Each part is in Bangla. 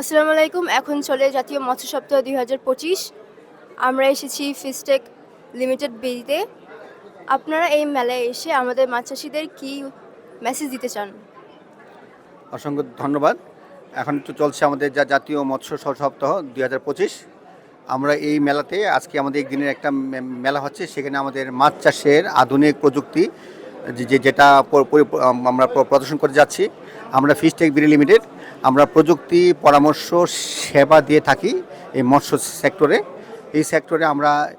আসসালামু আলাইকুম, এখন চলে জাতীয় মৎস্য সপ্তাহ দুই হাজার পঁচিশ। আমরা এসেছি ফিস্টেক লিমিটেড বিতে আপনারা এই মেলায় এসে আমাদের মাছ চাষিদের কী মেসেজ দিতে চান? অসংখ্য ধন্যবাদ। এখন তো চলছে আমাদের যা জাতীয় মৎস্য সপ্তাহ দুই হাজার পঁচিশ। আমরা এই মেলাতে আজকে আমাদের একদিনের একটা মেলা হচ্ছে, সেখানে আমাদের মাছ চাষের আধুনিক প্রযুক্তি যে- যেটা আমরা প্রদর্শন করে যাচ্ছি, আমরা ফিশটেক বিডি লিমিটেড আমরা প্রযুক্তি পরামর্শ সেবা দিয়ে থাকি এই মৎস্য সেক্টরে। এই সেক্টরে আমরা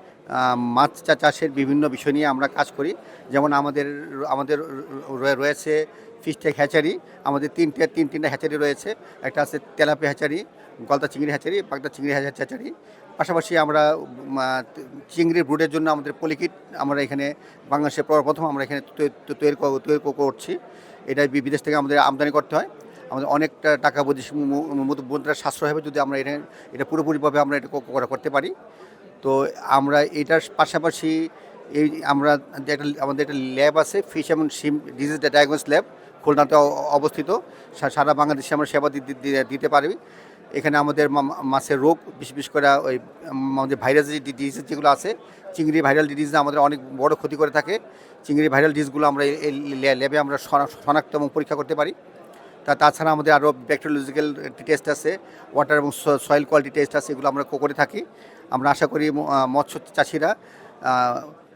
মাছ চাষের বিভিন্ন বিষয় নিয়ে আমরা কাজ করি। যেমন আমাদের আমাদের রয়ে- রয়েছে ফিশটেক হ্যাচারি আমাদের তিনটে, তিন, তিনটা হ্যাচারি রয়েছে। একটা আছে তেলাপি হ্যাচারি গলদা চিংড়ি হ্যাচারি পাকদা চিংড়ি হ্যাচা- হ্যাচারি পাশাপাশি আমরা চিংড়ির ব্রুডের জন্য আমাদের পলিকিট আমরা এখানে বাংলাদেশে প্র- প্রথম আমরা এখানে তৈরি তৈরি করছি। এটা বিদেশ থেকে আমাদের আমদানি করতে হয়। আমাদের অনেকটা টাকা বুঝি মুদ্রা সাশ্রয় হবে যদি আমরা এটা এটা পুরোপুরিভাবে আমরা এটা করা করতে পারি। তো আমরা এটার পাশাপাশি এই আমরা একটা, আমাদের একটা ল্যাব আছে, ফিশ এবং সিম ডিজিজ ডায়াগনোস ল্যাব, খুলনাতে অবস্থিত। সারা বাংলাদেশে আমরা সেবা দিতে পারি। এখানে আমাদের মাছের রোগ, বিশেষ বিশেষ করে ওই, আমাদের ভাইরাস ডিজিজ যেগুলো আছে, চিংড়ি ভাইরাল ডিজিজ আমাদের অনেক বড় ক্ষতি করে থাকে। চিংড়ি ভাইরাল ডিজিজগুলো আমরা এই- ল্যাবে আমরা শনা- শনাক্ত এবং পরীক্ষা করতে পারি। তা, তাছাড়া আমাদের আরও ব্যাকটেরিওলজিক্যাল টেস্ট আছে, ওয়াটার এবং সয়েল কোয়ালিটি টেস্ট আছে, এগুলো আমরা করে থাকি। আমরা আশা করি মৎস্য চাষিরা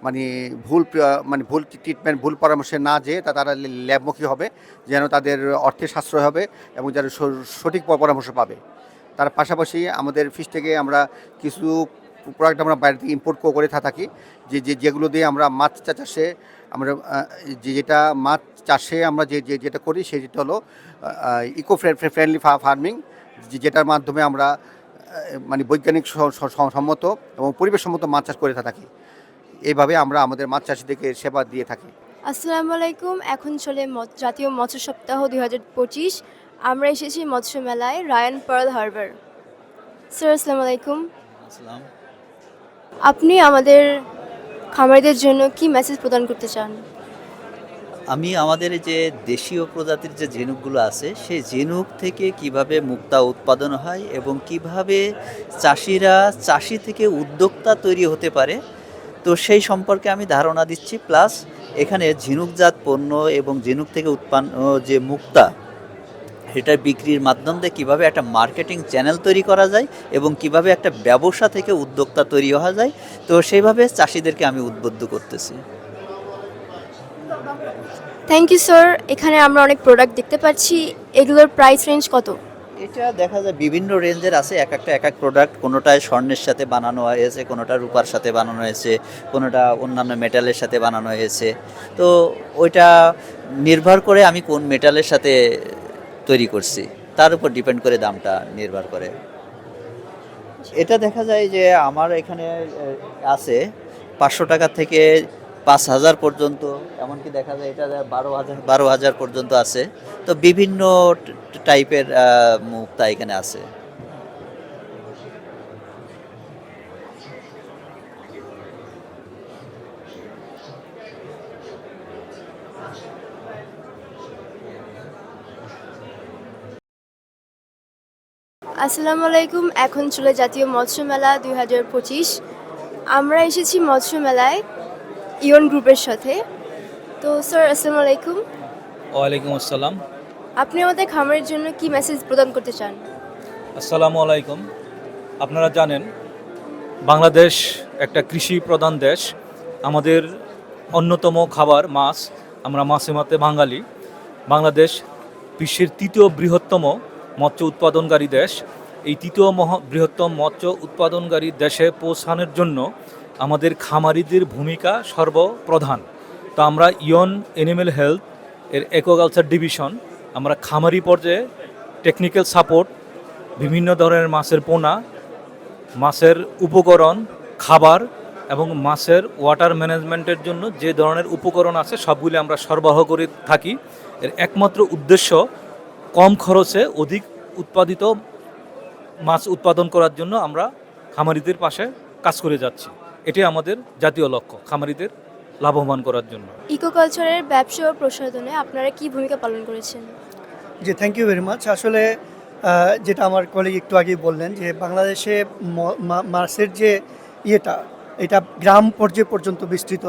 মানে ভুল মানে ভুল ট্রিটমেন্ট, ভুল পরামর্শে না যেয়ে তা, তারা ল্যাবমুখী হবে, যেন তাদের অর্থের সাশ্রয় হবে এবং যারা সঠিক পরামর্শ পাবে। তার পাশাপাশি আমাদের ফিস থেকে আমরা কিছু প্রোডাক্ট আমরা বাইরে থেকে ইম্পোর্ট করে থাকি। যে যে, যেগুলো দিয়ে আমরা মাছ চাষে আমরা যে, যেটা মাছ চাষে আমরা যে, যে- যেটা করি সেটা হলো ইকো ফ্রেন্ডলি ফার্মিং যেটার মাধ্যমে আমরা মানে বৈজ্ঞানিক সম্মত এবং পরিবেশ সম্মত মাছ চাষ করে থাকি। এইভাবে আমরা আমাদের মাছ চাষিদেরকে সেবা দিয়ে থাকি। আসসালামু আলাইকুম। এখন চলে জাতীয় মৎস্য সপ্তাহ দুই হাজার পঁচিশ। আমরা এসেছি মৎস্য মেলায় রায়ান পার্ল হারবার। স্যার আসসালামু আলাইকুম। আসসালাম। আপনি আমাদের খামারিদের জন্য কি মেসেজ প্রদান করতে চান? আমি আমাদের যে দেশীয় প্রজাতির যে ঝিনুকগুলো আছে সেই ঝিনুক থেকে কীভাবে মুক্তা উৎপাদন হয় এবং কীভাবে চাষিরা চাষি থেকে উদ্যোক্তা তৈরি হতে পারে তো সেই সম্পর্কে আমি ধারণা দিচ্ছি। প্লাস এখানে ঝিনুকজাত পণ্য এবং ঝিনুক থেকে উৎপন্ন যে মুক্তা সেটার বিক্রির মাধ্যম দিয়ে কীভাবে একটা মার্কেটিং চ্যানেল তৈরি করা যায় এবং কীভাবে একটা ব্যবসা থেকে উদ্যোক্তা তৈরি হওয়া যায় তো সেইভাবে চাষিদেরকে আমি উদ্বুদ্ধ করতেছি। থ্যাংক ইউ স্যার এখানে আমরা অনেক প্রোডাক্ট দেখতে পাচ্ছি। এগুলোর প্রাইস রেঞ্জ কত? এটা দেখা যায় বিভিন্ন রেঞ্জের আছে। এক একটা এক এক প্রোডাক্ট কোনোটায় স্বর্ণের সাথে বানানো হয়েছে কোনোটা রূপার সাথে বানানো হয়েছে কোনোটা অন্যান্য মেটালের সাথে বানানো হয়েছে। তো ওইটা নির্ভর করে আমি কোন মেটালের সাথে তৈরি করছি। তার উপর ডিপেন্ড করে দামটা নির্ভর করে। এটা দেখা যায় যে আমার এখানে আছে পাঁচশো টাকা থেকে পাঁচ হাজার পর্যন্ত, এমনকি দেখা যায় এটা বারো হাজার বারো হাজার পর্যন্ত আছে। তো বিভিন্ন টাইপের মুক্তা এখানে আছে। আসসালামু আলাইকুম এখন চলে জাতীয় মৎস্য মেলা দুই হাজার পঁচিশ। আমরা এসেছি মৎস্য মেলায় ইয়ন গ্রুপের সাথে। তো স্যার আসসালামু আলাইকুম। ওয়ালাইকুম আসসালাম। আপনি আমাদের খামারের জন্য কি মেসেজ প্রদান করতে চান? আসসালামু আলাইকুম। আপনারা জানেন বাংলাদেশ একটা কৃষি প্রধান দেশ। আমাদের অন্যতম খাবার মাছ আমরা মাছে মাতে বাঙালি। বাংলাদেশ বিশ্বের তৃতীয় বৃহত্তম মৎস্য উৎপাদনকারী দেশ। এই তৃতীয় মহ, বৃহত্তম মৎস্য উৎপাদনকারী দেশে পৌঁছানোর জন্য আমাদের খামারিদের ভূমিকা সর্বপ্রধান। তো আমরা ইয়ন এনিম্যাল হেলথ এর একোকালচার ডিভিশন, আমরা খামারি পর্যায়ে টেকনিক্যাল সাপোর্ট, বিভিন্ন ধরনের মাছের পোনা, মাছের উপকরণ, খাবার এবং মাছের ওয়াটার ম্যানেজমেন্টের জন্য যে ধরনের উপকরণ আছে সবগুলি আমরা সরবরাহ করে থাকি। এর একমাত্র উদ্দেশ্য কম খরচে অধিক উৎপাদিত মাছ উৎপাদন করার জন্য আমরা খামারিদের পাশে কাজ করে যাচ্ছি। এটাই আমাদের জাতীয় লক্ষ্য খামারিদের লাভবান করার জন্য। ইকোকালচারের ব্যবসা ও প্রসাধনে আপনারা কি ভূমিকা পালন করেছেন? জি থ্যাংক ইউ ভেরি মাচ আসলে যেটা আমার কলিগ একটু আগেই বললেন যে বাংলাদেশে মাছের যে ইয়েটা এটা গ্রাম পর্যায়ে পর্যন্ত বিস্তৃত।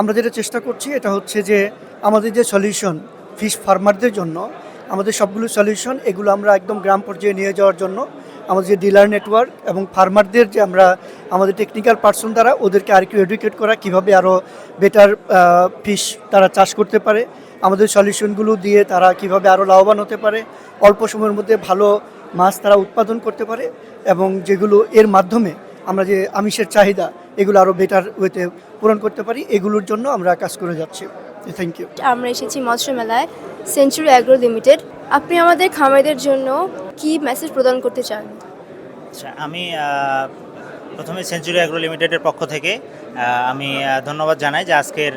আমরা যেটা চেষ্টা করছি এটা হচ্ছে যে আমাদের যে সলিউশন ফিশ ফার্মারদের জন্য আমাদের সবগুলো সলিউশন এগুলো আমরা একদম গ্রাম পর্যায়ে নিয়ে যাওয়ার জন্য আমাদের যে ডিলার নেটওয়ার্ক এবং ফার্মারদের যে আমরা আমাদের টেকনিক্যাল পার্সন দ্বারা ওদেরকে আর একটু এডুকেট করা, কীভাবে আরও বেটার ফিশ তারা চাষ করতে পারে। আমাদের সলিউশনগুলো দিয়ে তারা কীভাবে আরও লাভবান হতে পারে। অল্প সময়ের মধ্যে ভালো মাছ তারা উৎপাদন করতে পারে এবং যেগুলো এর মাধ্যমে আমরা যে আমিষের চাহিদা, এগুলো আরও বেটার ওয়েতে পূরণ করতে পারি, এগুলোর জন্য আমরা কাজ করে যাচ্ছি। থ্যাংক ইউ আমরা এসেছি মৎস্য মেলায় সেঞ্চুরি অ্যাগ্রো লিমিটেড। আপনি আমাদের খামারিদের জন্য কি মেসেজ প্রদান করতে চান? আচ্ছা আমি প্রথমে সেঞ্চুরি অ্যাগ্রো লিমিটেডের পক্ষ থেকে আমি ধন্যবাদ জানাই যে আজকের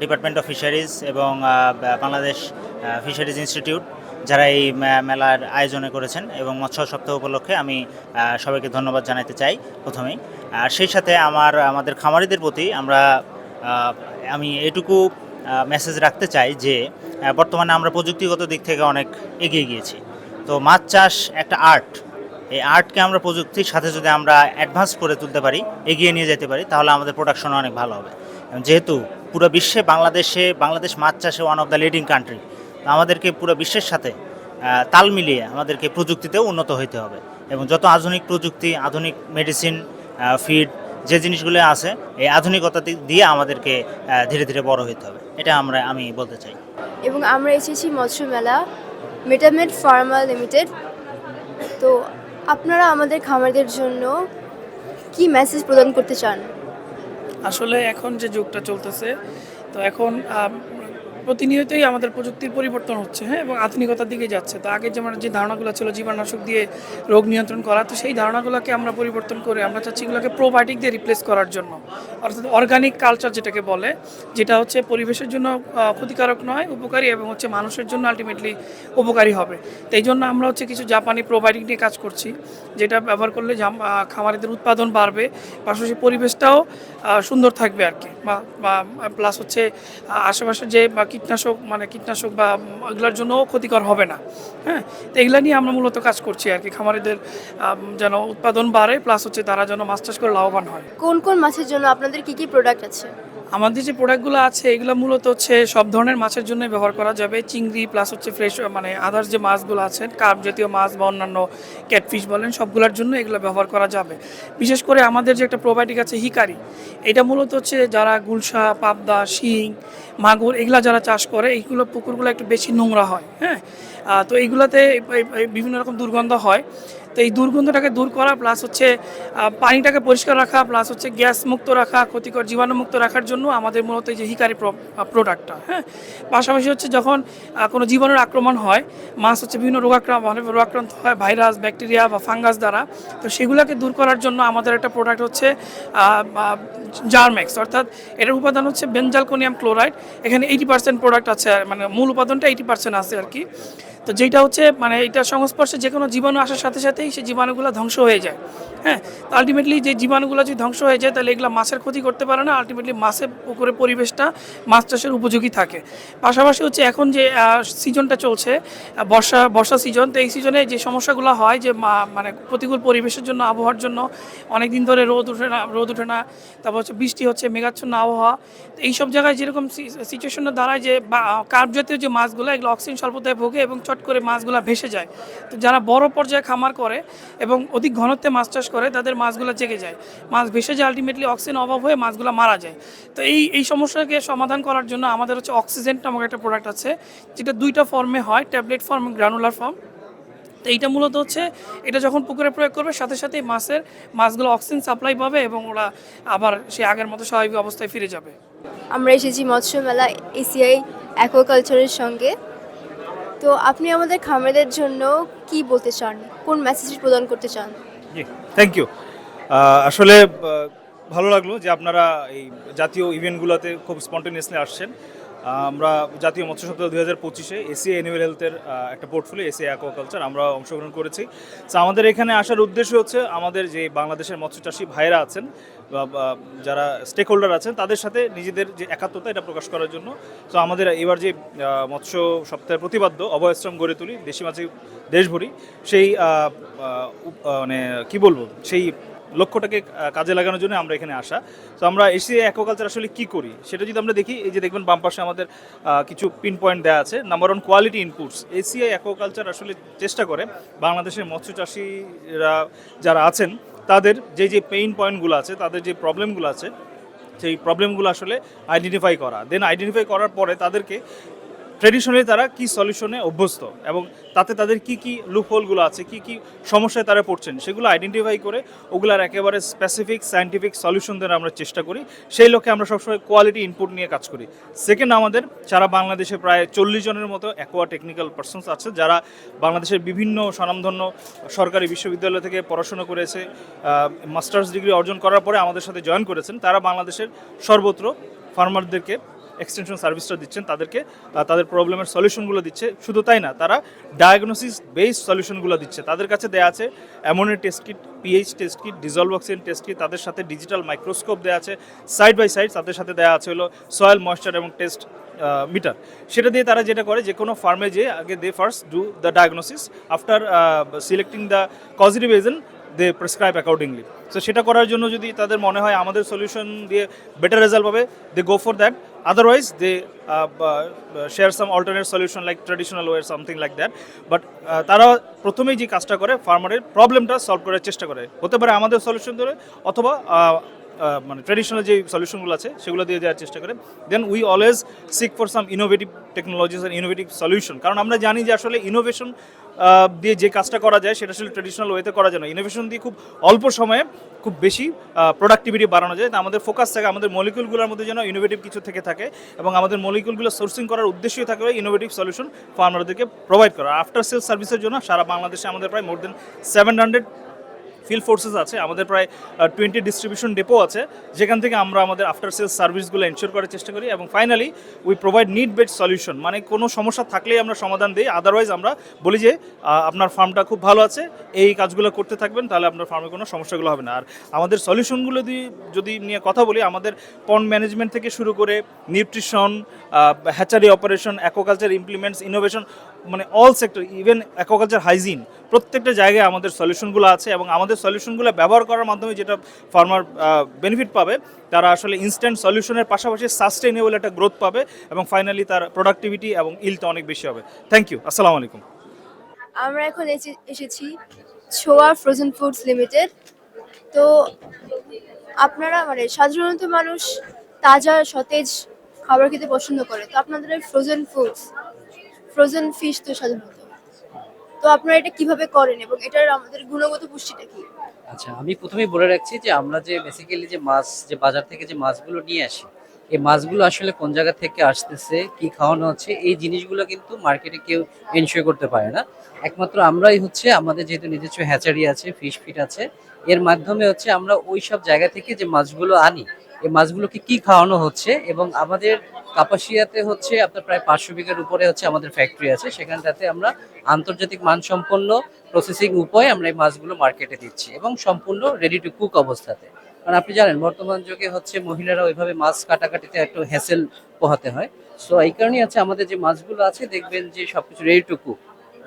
ডিপার্টমেন্ট অফ ফিশারিজ এবং বাংলাদেশ ফিশারিজ ইনস্টিটিউট যারা এই মেলার আয়োজনে করেছেন এবং মৎস্য সপ্তাহ উপলক্ষে আমি সবাইকে ধন্যবাদ জানাতে চাই প্রথমেই। আর সেই সাথে আমার আমাদের খামারিদের প্রতি আমরা আমি এটুকু মেসেজ রাখতে চাই যে বর্তমানে আমরা প্রযুক্তিগত দিক থেকে অনেক এগিয়ে গিয়েছি। তো মাছ চাষ একটা আর্ট এই আর্টকে আমরা প্রযুক্তির সাথে যদি আমরা অ্যাডভান্স করে তুলতে পারি, এগিয়ে নিয়ে যেতে পারি, তাহলে আমাদের প্রোডাকশন অনেক ভালো হবে। যেহেতু পুরো বিশ্বে বাংলাদেশে, বাংলাদেশ মাছ চাষে one of the leading country আমাদেরকে পুরো বিশ্বের সাথে তাল মিলিয়ে আমাদেরকে প্রযুক্তিতেও উন্নত হতে হবে। এবং যত আধুনিক প্রযুক্তি, আধুনিক মেডিসিন ফিড যে জিনিসগুলো আছে এই আধুনিকতা দিয়ে আমাদেরকে ধীরে ধীরে বড় হতে হবে। এটা আমরা আমি বলতে চাই। এবং আমরা এসেছি মৎস্য মেলা মেটামেড ফার্মা লিমিটেড। তো আপনারা আমাদের খামারদের জন্য কি মেসেজ প্রদান করতে চান? আসলে এখন যে যুগটা চলতেছে তো এখন প্রতিনিয়তই আমাদের প্রযুক্তির পরিবর্তন হচ্ছে হ্যাঁ এবং আধুনিকতার দিকে যাচ্ছে। তো আগে যেমন যে ধারণাগুলো ছিল জীবাণুনাশক দিয়ে রোগ নিয়ন্ত্রণ করা, তো সেই ধারণাগুলোকে আমরা পরিবর্তন করে আমরা চাচ্ছি এগুলোকে প্রোবায়োটিক দিয়ে রিপ্লেস করার জন্য। অর্থাৎ অর্গানিক কালচার যেটাকে বলে, যেটা হচ্ছে পরিবেশের জন্য ক্ষতিকারক নয়, উপকারী এবং হচ্ছে মানুষের জন্য আলটিমেটলি উপকারী হবে। তো এই জন্য আমরা হচ্ছে কিছু জাপানি প্রোবায়োটিক নিয়ে কাজ করছি, যেটা ব্যবহার করলে খামারিদের উৎপাদন বাড়বে, পাশাপাশি পরিবেশটাও সুন্দর থাকবে আর কি। বা প্লাস হচ্ছে আশেপাশে যে কীটনাশক মানে কীটনাশক বা এগুলোর জন্যও ক্ষতিকর হবে না। হ্যাঁ? তো এগুলো নিয়ে আমরা মূলত কাজ করছি আর কি। খামারিদের যেন উৎপাদন বাড়ে প্লাস হচ্ছে তারা যেন মাছ চাষ করে লাভবান হয়। কোন কোন মাছের জন্য আপনাদের কি কি প্রোডাক্ট আছে? আমাদের যে প্রোডাক্টগুলো আছে, এগুলো মূলত হচ্ছে সব ধরনের মাছের জন্য ব্যবহার করা যাবে। চিংড়ি প্লাস হচ্ছে ফ্রেশ মানে আদার্স যে মাছগুলো আছে কার্প জাতীয় মাছ বা অন্যান্য ক্যাটফিশ বলেন, সবগুলোর জন্য এগুলো ব্যবহার করা যাবে। বিশেষ করে আমাদের যে একটা প্রোবায়োটিক আছে হিকারি এটা মূলত হচ্ছে যারা গুলশা, পাবদা, শিং, মাগুর, এগুলা যারা চাষ করে, এইগুলো পুকুরগুলো একটু বেশি নোংরা হয় হ্যাঁ? তো এইগুলাতে এই- এই- এই বিভিন্ন রকম দুর্গন্ধ হয়। তো এই দুর্গন্ধটাকে দূর করা প্লাস হচ্ছে পানিটাকে পরিষ্কার রাখা প্লাস হচ্ছে গ্যাস মুক্ত রাখা, ক্ষতিকর জীবাণুমুক্ত রাখার জন্য আমাদের মূলত এই যে হিকারি প্রোডাক্টটা হ্যাঁ? পাশাপাশি হচ্ছে যখন কোনো জীবাণুর আক্রমণ হয়, মাছ হচ্ছে বিভিন্ন রোগাক্রান্ত রোগাক্রান্ত হয় ভাইরাস ব্যাকটেরিয়া বা ফাঙ্গাস দ্বারা, তো সেগুলোকে দূর করার জন্য আমাদের একটা প্রোডাক্ট হচ্ছে জার্মেক্স অর্থাৎ এটার উপাদান হচ্ছে বেঞ্জালকোনিয়াম ক্লোরাইড এখানে এইটি পার্সেন্ট প্রোডাক্ট আছে মানে মূল উপাদানটা এইটি পার্সেন্ট আছে আর কি। তো যেটা হচ্ছে মানে এটা সংস্পর্শে যে কোনো জীবাণু আসার সাথে সাথেই সেই জীবাণুগুলো ধ্বংস হয়ে যায়। হ্যাঁ আলটিমেটলি যে জীবাণুগুলো যদি ধ্বংস হয়ে যায়, তাহলে এগুলো মাছের ক্ষতি করতে পারে না। আলটিমেটলি মাছের পুকুরের পরিবেশটা মাছ চাষের উপযোগী থাকে। পাশাপাশি হচ্ছে এখন যে সিজনটা চলছে বর্ষা বর্ষা সিজন তো এই সিজনে যে সমস্যাগুলো হয়, যে মানে প্রতিকূল পরিবেশের জন্য, আবহাওয়ার জন্য অনেক দিন ধরে রোদ ওঠে না, রোদ ওঠে না। তারপর হচ্ছে বৃষ্টি হচ্ছে, মেঘাচ্ছন্ন আবহাওয়া। তো এইসব জায়গায় যেরকম সিচুয়েশনের দাঁড়ায় যে কার্প জাতীয় যে মাছগুলো, এগুলো অক্সিজেন স্বল্পতায় ভোগে এবং চট করে মাছগুলো ভেসে যায়। তো যারা বড় পর্যায়ে খামার করে এবং অধিক ঘনত্বে মাছ চাষ করে তাদের মাছগুলো জেগে যায়। মাছ ভেসে যায় আলটিমেটলি অক্সিজেন অভাব হয়ে মাছগুলো মারা যায়। তো এই এই সমস্যাকে সমাধান করার জন্য আমাদের হচ্ছে অক্সিজেন নামক একটা প্রোডাক্ট আছে, যেটা দুইটা ফর্মে হয় ট্যাবলেট ফর্ম গ্রানুলার ফর্ম তো এইটা মূলত হচ্ছে, এটা যখন পুকুরে প্রয়োগ করবে, সাথে সাথে মাছের, মাছগুলো অক্সিজেন সাপ্লাই পাবে এবং ওরা আবার সে আগের মতো স্বাভাবিক অবস্থায় ফিরে যাবে। আমরা এসেছি মৎস্য মেলা এসিআই অ্যাকোয়াকালচারের সঙ্গে। তো আপনি আমাদের খামারদের জন্য কি বলতে চান? কোন মেসেজ প্রদান করতে চান? থ্যাংক ইউ আসলে ভালো লাগল যে আপনারা এই জাতীয় ইভেন্টগুলোতে খুব স্পন্টেনিয়াসলি আসছেন। আমরা জাতীয় মৎস্য সপ্তাহ দুই হাজার পঁচিশে এসিআই অ্যানিমেল হেলথের একটা পোর্টফোলিও এসিআই অ্যাকোয়াকালচার আমরা অংশগ্রহণ করেছি। তো আমাদের এখানে আসার উদ্দেশ্য হচ্ছে আমাদের যে বাংলাদেশের মৎস্য চাষী ভাইরা আছেন যারা স্টেক হোল্ডার আছেন, তাদের সাথে নিজেদের যে একাত্মতা এটা প্রকাশ করার জন্য। তো আমাদের এবার যে মৎস্য সপ্তাহের প্রতিবাদ্য অভয়াশ্রম গড়ে তুলি, দেশি মাছি দেশভরি, সেই মানে কি বলব? সেই লক্ষ্যটাকে কাজে লাগানোর জন্য আমরা এখানে আসা। তো আমরা এসিআই অ্যাকোয়াকালচার আসলে কি করি, সেটা যদি আমরা দেখি, এই যে দেখবেন বাম পাশে আমাদের কিছু পিন পয়েন্ট দেওয়া আছে। Number one quality inputs ACI aquaculture আসলে চেষ্টা করে, বাংলাদেশের মৎস্য চাষিরা যারা আছেন, তাদের যে যে পেইন পয়েন্টগুলো আছে, তাদের যে প্রবলেমগুলো আছে, সেই প্রবলেমগুলো আসলে আইডেন্টিফাই করা। দেন আইডেন্টিফাই করার পরে তাদেরকে ট্রেডিশনালি তারা কি সলিউশনে অভ্যস্ত? এবং তাতে তাদের কি কি লুপহোলগুলো আছে? কি কি সমস্যায় তারা পড়ছেন? সেগুলো আইডেন্টিফাই করে ওগুলার একেবারে স্পেসিফিক সায়েন্টিফিক সলিউশন দেওয়ার আমরা চেষ্টা করি। সেই লক্ষ্যে আমরা সবসময় কোয়ালিটি ইনপুট নিয়ে কাজ করি। সেকেন্ড আমাদের সারা বাংলাদেশে প্রায় চল্লিশ জনের মতো অ্যাকোয়া টেকনিক্যাল পার্সনস আছে, যারা বাংলাদেশের বিভিন্ন স্বনামধন্য সরকারি বিশ্ববিদ্যালয় থেকে পড়াশোনা করেছে মাস্টার্স ডিগ্রি অর্জন করার পরে আমাদের সাথে জয়েন করেছেন, তারা বাংলাদেশের সর্বত্র ফার্মারদেরকে এক্সটেনশন সার্ভিসটা দিচ্ছেন, তাদেরকে তাদের প্রবলেমের সলিউশনগুলো দিচ্ছে। শুধু তাই না, তারা ডায়াগনোসিস বেস সলিউশনগুলো দিচ্ছে। তাদের কাছে দেয়া আছে ammonia test kit pH test kit dissolved oxygen test kit তাদের সাথে ডিজিটাল মাইক্রোস্কোপ দেওয়া আছে। সাইড বাই সাইড তাদের সাথে দেওয়া আছে হলো সয়েল ময়েশ্চার এবং টেস্ট মিটার সেটা দিয়ে তারা যেটা করে, যে কোনো ফার্মে যে আগে they first do the diagnosis after selecting the causative agent they prescribe accordingly so সেটা করার জন্য যদি তাদের মনে হয় আমাদের সলিউশন দিয়ে বেটার রেজাল্ট পাবে they go for that otherwise they share some alternate solution like traditional way something like that but তারা প্রথমেই যে কাজটা করে ফার্মারের প্রবলেমটা সলভ করার চেষ্টা করে। হতে পারে আমাদের সলিউশন ধরে, অথবা মানে ট্রেডিশনাল যে সলিউশনগুলো আছে, সেগুলো দিয়ে দেওয়ার চেষ্টা করে then we always seek for some innovative technologies and innovative solution কারণ আমরা জানি যে আসলে ইনোভেশন দিয়ে যে কাজটা করা যায়, সেটা আসলে ট্রেডিশনাল ওয়েতে করা যায় না। ইনোভেশন দিয়ে খুব অল্প সময়ে খুব বেশি প্রোডাক্টিভিটি বাড়ানো যায়। আমাদের ফোকাস থাকে, আমাদের মলিকুলগুলোর মধ্যে যেন ইনোভেটিভ কিছু থেকে থাকে এবং আমাদের মলিকুলগুলো সোর্সিং করার উদ্দেশ্যই থাকে ইনোভেটিভ সলিউশন ফার্মারদেরকে প্রোভাইড করা। আফটার সেল সার্ভিসের জন্য সারা বাংলাদেশে আমাদের প্রায় more than seven hundred field forces আছে, আমাদের প্রায় টোয়েন্টি ডিস্ট্রিবিউশন ডেপো আছে, যেখান থেকে আমরা আমাদের আফটার সেলস সার্ভিসগুলো এনশিওর করার চেষ্টা করি এবং finally we provide need based solution মানে কোনো সমস্যা থাকলেই আমরা সমাধান দিই আদারওয়াইজ আমরা বলি যে আপনার ফার্মটা খুব ভালো আছে, এই কাজগুলো করতে থাকবেন, তাহলে আপনার ফার্মে কোনো সমস্যাগুলো হবে না। আর আমাদের সলিউশনগুলো দিয়ে যদি নিয়ে কথা বলি, আমাদের পন্ড ম্যানেজমেন্ট থেকে শুরু করে nutrition hatchery operation aquaculture implements innovation মানে all sector even aquaculture hygiene প্রত্যেকটা জায়গায় আমাদের সলিউশনগুলো আছে এবং আমাদের সলিউশনগুলো ব্যবহার করার মাধ্যমে যেটা ফার্মার বেনিফিট পাবে, তারা আসলে ইনস্ট্যান্ট সলিউশনের পাশাপাশি সাস্টেনেবল একটা গ্রোথ পাবে এবং ফাইনালি তার প্রোডাক্টিভিটি এবং ইলটা অনেক বেশি হবে। থ্যাংক ইউ আসসালামু আলাইকুম আমরা এখন এসে- এসেছি ছোয়া ফ্রোজেন ফুডস লিমিটেড তো আপনারা মানে সাধারণত মানুষ তাজা সতেজ খাবার খেতে পছন্দ করে। তো আপনাদের ফ্রোজেন ফুডস ফ্রোজেন ফিশ তো সাধারণত। তো আপনারা এটা কীভাবে করেন এবং এটার আমাদের গুণগত পুষ্টিটা কি? আচ্ছা আমি প্রথমেই বলে রাখছি যে আমরা যে বেসিক্যালি যে মাছ, যে বাজার থেকে যে মাছগুলো নিয়ে আসি, এই মাছগুলো আসলে কোন জায়গা থেকে আসতেছে, কি খাওয়ানো হচ্ছে, এই জিনিসগুলো কিন্তু মার্কেটে কেউ এনশিওর করতে পারে না। একমাত্র আমরাই হচ্ছে আমাদের যেহেতু নিজস্ব হ্যাচারি আছে ফিশ ফিট আছে, এর মাধ্যমে হচ্ছে আমরা ওই সব জায়গা থেকে যে মাছগুলো আনি এই মাছগুলোকে কি খাওয়ানো হচ্ছে এবং আমাদের কাপাসিয়াতে হচ্ছে আপনার প্রায় পাঁচশো বিঘার উপরে হচ্ছে আমাদের ফ্যাক্টরি আছে। সেখানটাতে আমরা আন্তর্জাতিক মানসম্পন্ন প্রসেসিং উপায়ে আমরা এই মাছগুলো মার্কেটে দিচ্ছি এবং সম্পূর্ণ রেডি টু কুক অবস্থাতে। কারণ আপনি জানেন, বর্তমান যুগে হচ্ছে মহিলারা ওইভাবে মাছ কাটাকাটিতে একটু হ্যাসেল পোহাতে হয়। সো এই কারণেই হচ্ছে আমাদের যে মাছগুলো আছে, দেখবেন যে সবকিছু রেডি টু কুক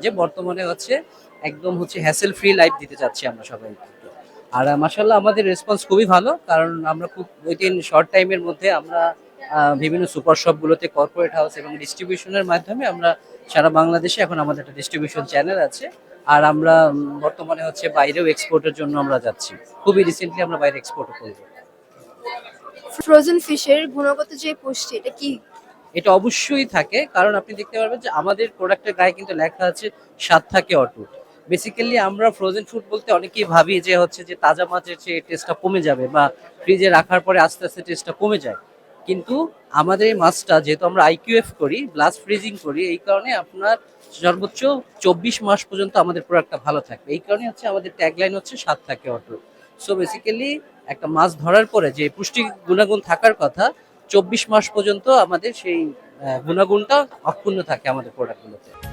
যে বর্তমানে হচ্ছে একদম হচ্ছে হ্যাসেল ফ্রি লাইফ দিতে চাচ্ছি আমরা সবাই আর মাসাল্লাহ আমাদের রেসপন্স খুবই ভালো কারণ আমরা খুব উইদিন শর্ট টাইমের মধ্যে আমরা বিভিন্ন সুপার শপগুলোতে কর্পোরেট হাউস এবং ডিস্ট্রিবিউশনের মাধ্যমে আমরা সারা বাংলাদেশে এখন আমাদের একটা ডিস্ট্রিবিউশন চ্যানেল আছে। আর আমরা বর্তমানে হচ্ছে বাইরেও এক্সপোর্টের জন্য আমরা যাচ্ছি। খুবই রিসেন্টলি আমরা বাইরে এক্সপোর্ট করব। ফ্রোজেন ফিশের গুণগত যে পুষ্টি এটা কি? এটা অবশ্যই থাকে কারণ আপনি দেখতে পারবেন যে আমাদের প্রোডাক্টের গায়ে কিন্তু লেখা আছে স্বাদ থাকে অটুট। বেসিক্যালি আমরা ফ্রোজেন ফুড বলতে অনেকেই ভাবি যে হচ্ছে যে তাজা মাছের যে টেস্টটা কমে যাবে বা ফ্রিজে রাখার পরে আস্তে আস্তে টেস্টটা কমে যায়। কিন্তু আমাদের এই মাছটা যেহেতু আমরা আইকিউএফ করি ব্লাস্ট ফ্রিজিং করি, এই কারণে আপনার সর্বোচ্চ চব্বিশ মাস পর্যন্ত আমাদের প্রোডাক্টটা ভালো থাকবে। এই কারণে হচ্ছে আমাদের ট্যাগলাইন হচ্ছে স্বাদ থাকে অটুট সো বেসিক্যালি একটা মাছ ধরার পরে যে পুষ্টি গুণাগুণ থাকার কথা, চব্বিশ মাস পর্যন্ত আমাদের সেই গুণাগুণটা অক্ষুণ্ণ থাকে আমাদের প্রোডাক্টগুলোতে